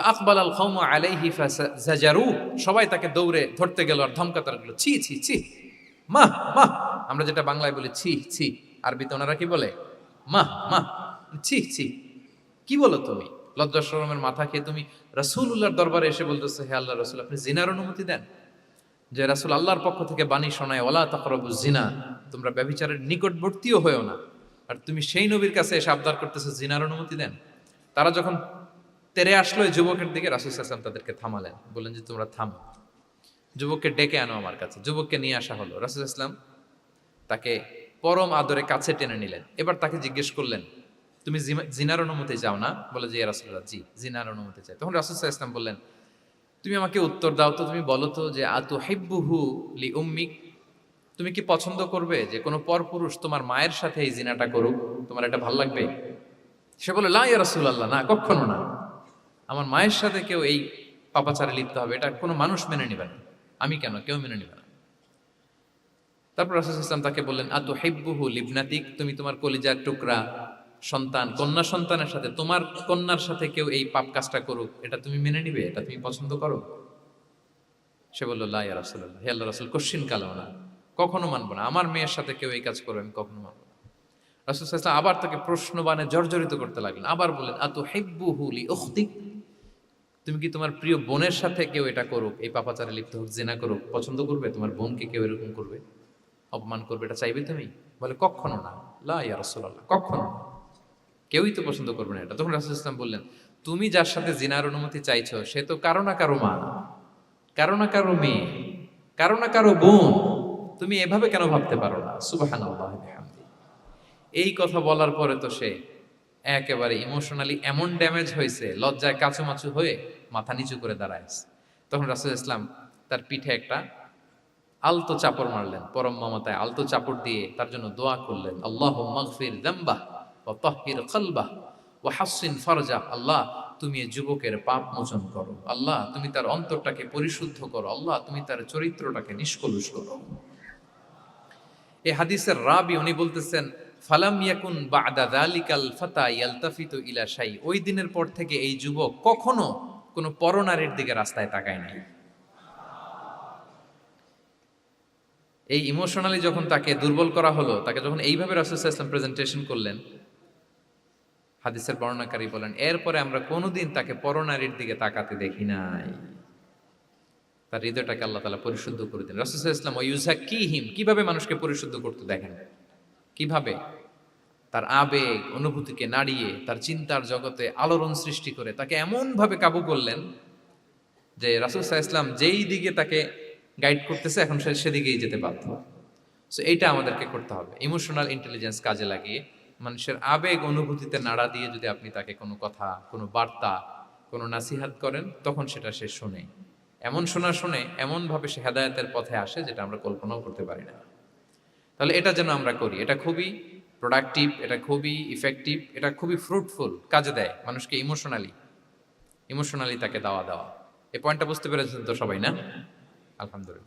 আকবাল আল খৌম আলাইহি ফাজারু সবাই তাকে দৌড়ে ধরতে গেল আর ধমকাতার গেল ছি ছি ছি, মা মা। আমরা যেটা বাংলায় বলি, ছি ছি। আরবিতে ওনারা কি বলে? মা মা। ছি ছি। কি বলো তুমি? লজ্জা শরমের মাথা খেয়ে তুমি রাসূলুল্লাহর দরবারে এসে বলতেছো, হে আল্লাহ রাসূল, আপনি জিনার অনুমতি দেন? যে রাসূল আল্লাহর পক্ষ থেকে বাণী শোনায় ওলা তাকরাবু জিনা। তোমরা ব্যভিচারের নিকটবর্তীও হয়েও না। আর তুমি সেই নবীর কাছে এসে আবদার করতেছো, জিনার অনুমতি দেন। তারা যখন তেরে আসলো যুবকের দিকে রাসূল সাল্লাল্লাহু তাদেরকে থামালেন। বললেন যে, তোমরা থামো। যুবককে ডেকে আনো আমার কাছে। যুবককে নিয়ে আসা হলো। রাসূল ইসলাম তাকে পরম আদরে কাছে টেনে নিলেন। এবার তাকে জিজ্ঞেস করলেন, তুমি জিনার অনুমতি চাও না? বলে যে রাসুল্লাহ জি, জিনার অনুমতি চাই। তখন রাসুল ইসলাম বললেন, তুমি আমাকে উত্তর দাও তো। তুমি বলো তো যে আতু হেব্বুহু লি উম্মিক? তুমি কি পছন্দ করবে যে, কোনো পরপুরুষ তোমার মায়ের সাথে এই জিনাটা করুক? তোমার এটা ভালো লাগবে? সে বলে লা ইয়া রাসূলুল্লাহ, না কখনো না। আমার মায়ের সাথে কেউ এই পাপাচারে লিপ্ত হবে, এটা কোনো মানুষ মেনে নেবে না। আমি কেন? কেউ মেনে নেবে না। তারপর রাসূল ইসলাম তাকে বললেন আতু হেব্বুহু লিবনাতিক? তুমি তোমার কলিজার টুকরা, সন্তান, কন্যা সন্তানের সাথে, তোমার কন্যার সাথে কেউ এই পাপ কাজটা করুক, এটা তুমি মেনে নিবে? এটা তুমি পছন্দ করো? সে বলল, লা ইয়া রাসূলুল্লাহ। হে আল্লাহ রাসূল, কোশ্চিন কালাও না। কখনো মানবো না। আমার মেয়ের সাথে কেউ এই কাজ করবে, আমি কখনো মানবো না। রাসূল আবার তাকে প্রশ্নবাণে জর্জরিত করতে লাগলেন। আবার বললেন আতু হেব্বুহু লি তুমি কি তোমার প্রিয় বোনের সাথে কেউ এটা করুক? এই পাপাচারে লিপ্ত হোক, জেনা করুক, পছন্দ করবে? তোমার বোনকে কেউ এরকম করবে? অপমান করবে? এটা চাইবে তুমি? বলে, কখনো না। লা কখনো না। কেউই তো পছন্দ করবে না এটা। তখন রাসূল ইসলাম বললেন, তুমি যার সাথে জিনার অনুমতি চাইছো, সে তো কারও না কারও মা। কারও না কারও মেয়ে। কারও না কারও বোন। তুমি এভাবে কেন ভাবতে পারো না? বিহামদি। এই কথা বলার পরে তো সে একেবারে ইমোশনালি এমন ড্যামেজ হয়েছে, লজ্জায় কাচুমাচু হয়ে মাথা নিচু করে দাঁড়ায় তখন রাসূল ইসলাম তার পিঠে একটা আলতো চাপড় মারলেন, পরম মমতায় আলতো চাপড় দিয়ে তার জন্য দোয়া করলেন আল্লাহ মাগফির দাম্বাহ ওয়া তাহহির কলবাহ ওয়া হাসিন ফরজা আল্লাহ তুমি যুবকের পাপ মোচন করো, আল্লাহ তুমি তার অন্তরটাকে পরিশুদ্ধ করো, আল্লাহ তুমি তার চরিত্রটাকে নিষ্কলুষ করো। এই হাদিসের রাবি উনি বলতেছেন ফালাম ইয়াকুন বাদা যালিকাল ফাতা ইয়ালতাফিতু ইলা ওই দিনের পর থেকে এই যুবক কখনো কোনো পরনারীর দিকে রাস্তায় তাকায় নাই। এই ইমোশনালি যখন তাকে দুর্বল করা হলো, তাকে যখন এইভাবে রাসুল ইসলাম প্রেজেন্টেশন করলেন, হাদিসের বর্ণনাকারী বলেন, এরপরে আমরা কোনোদিন তাকে পরনারীর দিকে তাকাতে দেখি নাই। তার হৃদয়টাকে আল্লাহ তালা পরিশুদ্ধ করে দিন। ইসলাম ও কি হিম কীভাবে মানুষকে পরিশুদ্ধ করতে দেখেন? কীভাবে? তার আবেগ, অনুভূতিকে নাড়িয়ে, তার চিন্তার জগতে আলোড়ন সৃষ্টি করে তাকে এমনভাবে কাবু করলেন যে রাসুল ইসলাম যেই দিকে তাকে গাইড করতেছে, এখন সে সেদিকেই যেতে বাধ্য। সো এইটা আমাদেরকে করতে হবে। ইমোশনাল ইন্টেলিজেন্স কাজে লাগিয়ে মানুষের আবেগ, অনুভূতিতে নাড়া দিয়ে যদি আপনি তাকে কোনো কথা, কোনো বার্তা, কোনো নাসিহাত করেন, তখন সেটা সে শোনে। এমন শোনা শুনে এমনভাবে সে হেদায়তের পথে আসে যেটা আমরা কল্পনাও করতে পারি না। তাহলে এটা যেন আমরা করি। এটা খুবই প্রোডাক্টিভ এটা খুবই ইফেক্টিভ এটা খুবই ফ্রুটফুল কাজে দেয় মানুষকে ইমোশনালি ইমোশনালি তাকে দাওয়া দেওয়া এই পয়েন্টটা বুঝতে পেরেছেন তো সবাই, না? আলহামদুলিল্লাহ।